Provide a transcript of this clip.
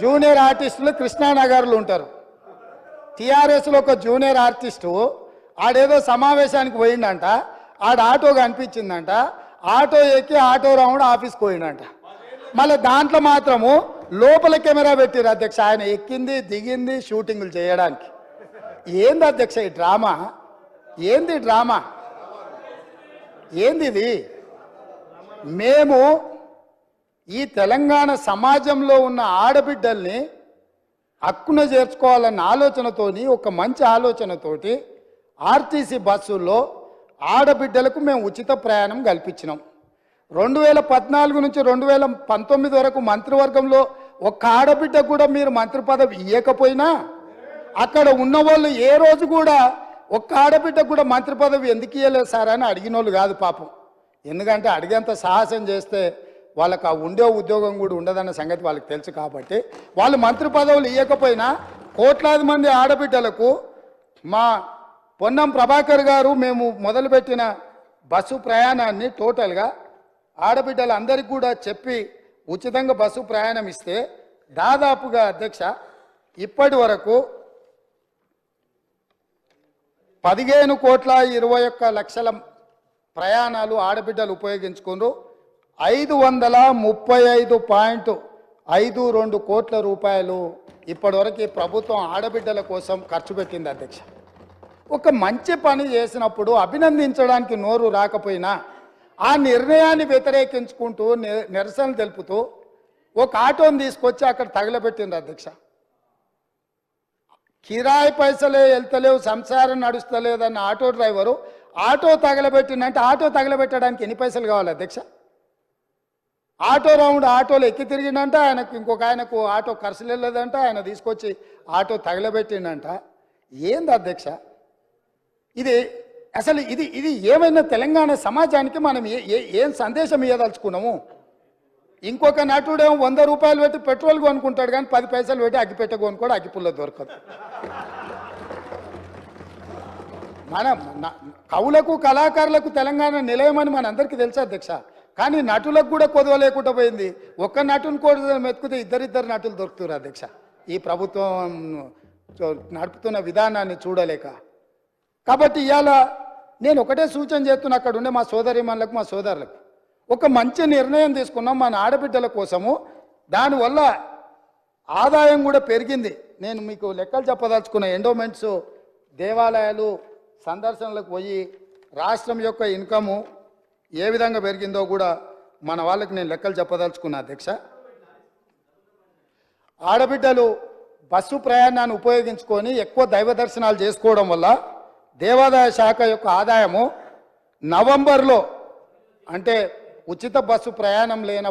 Junior ఆర్టిస్టులు కృష్ణానగర్లు ఉంటారు. టీఆర్ఎస్లో ఒక జూనియర్ ఆర్టిస్టు ఆడేదో సమావేశానికి పోయిండంట. ఆడ ఆటో కనిపించిందంట. ఆటో ఎక్కి ఆటో రౌండ్ ఆఫీస్కి పోయిండంట. మళ్ళీ దాంట్లో మాత్రము లోపల కెమెరా పెట్టారు అధ్యక్ష. ఆయన ఎక్కింది దిగింది షూటింగులు చేయడానికి. ఏంది అధ్యక్ష ఈ డ్రామా? ఏంది డ్రామా? ఏంది ఇది? మేము ఈ తెలంగాణ సమాజంలో ఉన్న ఆడబిడ్డల్ని హక్కున చేర్చుకోవాలన్న ఆలోచనతోని ఒక మంచి ఆలోచనతోటి ఆర్టీసీ బస్సుల్లో ఆడబిడ్డలకు మేము ఉచిత ప్రయాణం కల్పించినాం. రెండు వేల పద్నాలుగు నుంచి రెండు వేల పంతొమ్మిది వరకు మంత్రివర్గంలో ఒక్క ఆడబిడ్డ కూడా మీరు మంత్రి పదవి ఇవ్వకపోయినా అక్కడ ఉన్న వాళ్ళు ఏ రోజు కూడా ఒక్క ఆడబిడ్డ కూడా మంత్రి పదవి ఎందుకు ఇవ్వలేదు సార్ అని అడిగిన వాళ్ళు కాదు పాపం. ఎందుకంటే అడిగేంత సాహసం చేస్తే వాళ్ళకి ఆ ఉండే ఉద్యోగం కూడా ఉండదన్న సంగతి వాళ్ళకి తెలుసు కాబట్టి వాళ్ళు మంత్రి పదవులు ఇవ్వకపోయినా కోట్లాది మంది ఆడబిడ్డలకు మా పొన్నం ప్రభాకర్ గారు మేము మొదలుపెట్టిన బస్సు ప్రయాణాన్ని టోటల్గా ఆడబిడ్డలు అందరికీ కూడా చెప్పి ఉచితంగా బస్సు ప్రయాణం ఇస్తే దాదాపుగా అధ్యక్ష ఇప్పటి వరకు పదిహేను కోట్ల ఇరవై ఒక్క లక్షల ప్రయాణాలు ఆడబిడ్డలు ఉపయోగించుకున్నారు. ఐదు వందల ముప్పై ఐదు పాయింట్ ఐదు రెండు కోట్ల రూపాయలు ఇప్పటివరకు ప్రభుత్వం ఆడబిడ్డల కోసం ఖర్చు పెట్టింది అధ్యక్ష. ఒక మంచి పని చేసినప్పుడు అభినందించడానికి నోరు రాకపోయినా ఆ నిర్ణయాన్ని వ్యతిరేకించుకుంటూ నిరసన తెలుపుతూ ఒక ఆటోని తీసుకొచ్చి అక్కడ తగలబెట్టింది అధ్యక్ష. కిరాయి పైసలే వెళ్తలేవు సంసారం నడుస్తలేదన్న ఆటో డ్రైవరు ఆటో తగలబెట్టిందంటే ఆటో తగలబెట్టడానికి ఎన్ని పైసలు కావాలి అధ్యక్ష? ఆటో రౌండ్ ఆటోలో ఎక్కి తిరిగిండంట ఆయనకు ఇంకొక ఆయనకు ఆటో ఖర్చులు వెళ్ళలేదంట ఆయన తీసుకొచ్చి ఆటో తగలబెట్టిండంట. ఏంది అధ్యక్ష? ఇది అసలు ఇది ఇది ఏమైనా తెలంగాణ సమాజానికి మనం ఏ ఏం సందేశం ఇవ్వదలుచుకున్నాము ఇంకొక నటుడేమో వంద రూపాయలు పెట్టి పెట్రోల్ కొనుక్కుంటాడు కానీ పది పైసలు పెట్టి అగ్గిపెట్ట కొనుక్కోడు అగ్గిపుల్ల దొరకదు. మన కవులకు కళాకారులకు తెలంగాణ నిలయమని మనందరికీ తెలుసు అధ్యక్ష? కానీ నటులకు కూడా కొదవ లేకుండా పోయింది. ఒక్క నటుని కూడా మెతుకుతే ఇద్దరిద్దరు నటులు దొరుకుతారు అధ్యక్ష. ఈ ప్రభుత్వం నడుపుతున్న విధానాన్ని చూడలేక. కాబట్టి ఇవాళ నేను ఒకటే సూచన చేస్తున్నా అక్కడ ఉండే మా సోదరిమణులకు మా సోదరులకు. ఒక మంచి నిర్ణయం తీసుకున్నాం మన ఆడబిడ్డల కోసము. దానివల్ల ఆదాయం కూడా పెరిగింది. నేను మీకు లెక్కలు చెప్పదలుచుకున్న ఎండోమెంట్స్ దేవాలయాలు సందర్శనలకు పోయి రాష్ట్రం యొక్క ఇన్కము ఏ విధంగా పెరిగిందో కూడా మన వాళ్ళకి నేను లెక్కలు చెప్పదలుచుకున్నా అధ్యక్ష. ఆడబిడ్డలు బస్సు ప్రయాణాన్ని ఉపయోగించుకొని ఎక్కువ దైవ దర్శనాలు చేసుకోవడం వల్ల దేవాదాయ శాఖ యొక్క ఆదాయము నవంబర్లో అంటే ఉచిత బస్సు ప్రయాణం లేనప్పుడు